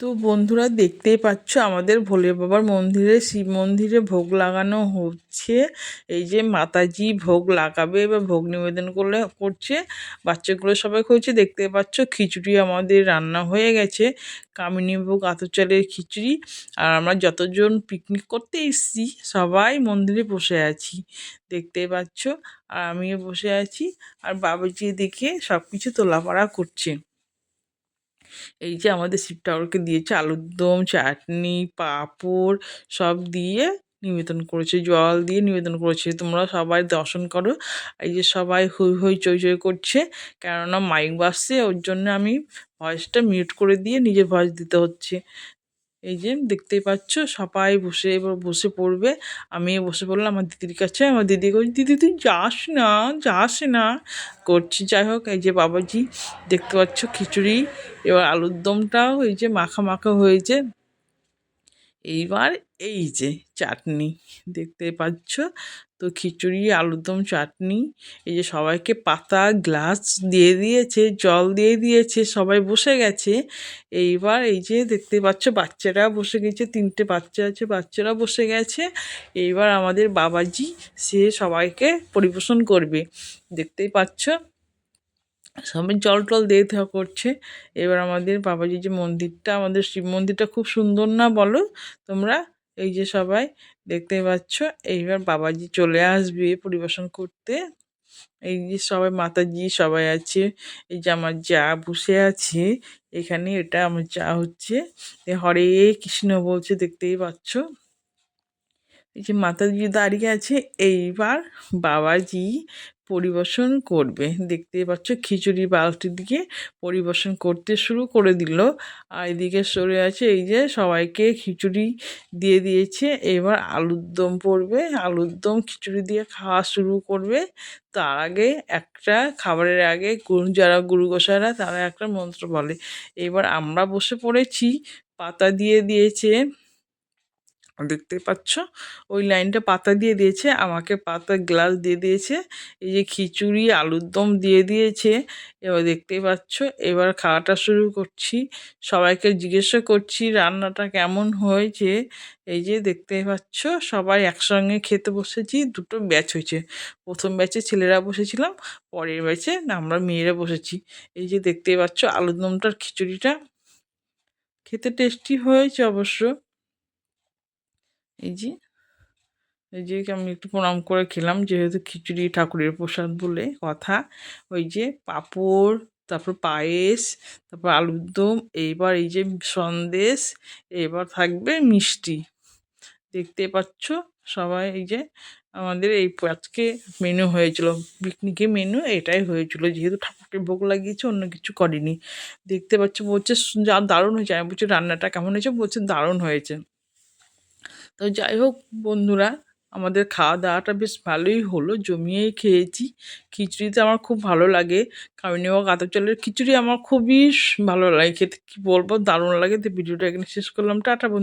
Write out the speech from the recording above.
তো বন্ধুরা দেখতেই পাচ্ছ, আমাদের ভোলে বাবার মন্দিরে, শিব মন্দিরে ভোগ লাগানো হচ্ছে। এই যে মাতাজি ভোগ লাগাবে বা ভোগ নিবেদন করলে, করছে, বাচ্চাগুলো সবাই হয়েছে দেখতে পাচ্ছ, খিচুড়ি আমাদের রান্না হয়ে গেছে, কামিনী ভোগ, আতর চালের খিচুড়ি। আর আমরা যতজন পিকনিক করতে এসেছি, সবাই মন্দিরে বসে আছি দেখতে পাচ্ছ। আর আমিও বসে আছি, আর বাবাজি দেখে সব কিছু তোলাপাড়া করছে। এই যে আমাদের শিব ঠাকুরকে দিয়েছে আলুর দম, চাটনি, পাঁপড় সব দিয়ে নিবেদন করেছে, জল দিয়ে নিবেদন করেছে। তোমরা সবাই দর্শন করো। এই যে সবাই হৈ হৈ চই চই করছে, কেননা মাইক বাসছে ওর জন্য আমি ভয়েসটা মিউট করে দিয়ে নিজের ভয়েস দিতে হচ্ছে। এই যে দেখতেই পাচ্ছ, সবাই বসে এবার বসে পড়বে। আমি বসে পড়লাম আমার দিদির কাছে। আমার দিদি করছি দিদি, তুই যাস না যাস না। করছি। যাই হোক, এই যে বাবাজি, দেখতে পাচ্ছ খিচুড়ি। এবার আলুর দমটাও এই যে মাখা মাখা হয়েছে। এইবার এই যে চাটনি দেখতে পাচ্ছ? তো খিচুড়ি, আলুরদম চাটনি, এই যে সবাইকে পাতা, গ্লাস দিয়ে দিয়েছে, জল দিয়ে দিয়েছে, সবাই বসে গেছে। এইবার এই যে দেখতে পাচ্ছ, বাচ্চারা বসে গেছে, তিনটে বাচ্চা আছে, বাচ্চারা বসে গেছে। এইবার আমাদের বাবাজি, সে সবাইকে পরিবেশন করবে। দেখতেই পাচ্ছ সবাই জল টল দিয়ে দেওয়া করছে। এবার আমাদের বাবাজি যে মন্দিরটা, আমাদের শিব মন্দিরটা খুব সুন্দর না বলো? তোমরা এই যে সবাই দেখতে পাচ্ছ, এইবার বাবাজি চলে আসবে পরিবেশন করতে। এই যে সবাই, মাতাজি সবাই আছে, এই যে আমার যা বসে আছে, এখানে এটা আমার যা হচ্ছে। হরে কৃষ্ণ বলছে, দেখতেই পাচ্ছ। এই যে মাতাজি দাঁড়িয়ে আছে, এইবার বাবাজি পরিবেশন করবে। দেখতে পাচ্ছ, খিচুড়ি বালতি দিয়ে পরিবেশন করতে শুরু করে দিল। আর এদিকে সরে আছে, এই যে সবাইকে খিচুড়ি দিয়ে দিয়েছে। এবার আলুর দম পড়বে। আলুর দম খিচুড়ি দিয়ে খাওয়া শুরু করবে। তার আগে একটা খাবারের আগে যারা গুরু গোসাইরা, তারা একটা মন্ত্র বলে। এবার আমরা বসে পড়েছি। পাতা দিয়ে দিয়েছে। দেখতে পাচ্ছ? ওই লাইনটা পাতা দিয়ে দিয়েছে, আমাকে পাতা গ্লাস দিয়ে দিয়েছে, এই যে খিচুড়ি, আলুর দম দিয়ে দিয়েছে, এবার দেখতেই পাচ্ছ, এবার খাওয়াটা শুরু করছি। সবাইকে জিজ্ঞাসা করছি, রান্নাটা কেমন হয়েছে? এই যে দেখতেই পাচ্ছ, সবাই একসঙ্গে খেতে বসেছি, দুটো ব্যাচ হয়েছে। প্রথম ব্যাচে ছেলেরা বসেছিলাম, পরের ব্যাচে আমরা মেয়েরা বসেছি। এই যে দেখতেই পাচ্ছ, আলুর দমটার খিচুড়িটা, খেতে টেস্টি হয়েছে অবশ্য। এই যে এই যে আমি একটু প্রণাম করে খেলাম, যেহেতু খিচুড়ি ঠাকুরের প্রসাদ বলে কথা। ওই যে পাঁপড়, তারপর পায়েস, তারপর আলুর দম, এইবার এই যে সন্দেশ, এবার থাকবে মিষ্টি। দেখতে পাচ্ছ? সবাই এই যে আমাদের এই আজকে মেনু হয়েছিল পিকনিকে মেনু এটাই হয়েছিল। যেহেতু ঠাকুরকে ভোগ লাগিয়েছে, অন্য কিছু করিনি। দেখতে পাচ্ছ, বলছে, যা দারুণ হয়েছে। আমি বলছি, রান্নাটা কেমন হয়েছে? বলছে, দারুণ হয়েছে। তো যাই হোক বন্ধুরা, আমাদের খাওয়া দাওয়াটা বেশ ভালোই হলো। জমিয়েই খেয়েছি। খিচুড়িতে আমার খুব ভালো লাগে। কামিনী বা কাতর চালের খিচুড়ি আমার খুবই ভালো লাগে খেতে। কী বলব? দারুণ লাগে। তো ভিডিওটা এখানে শেষ করলাম। টাটা বন্ধু।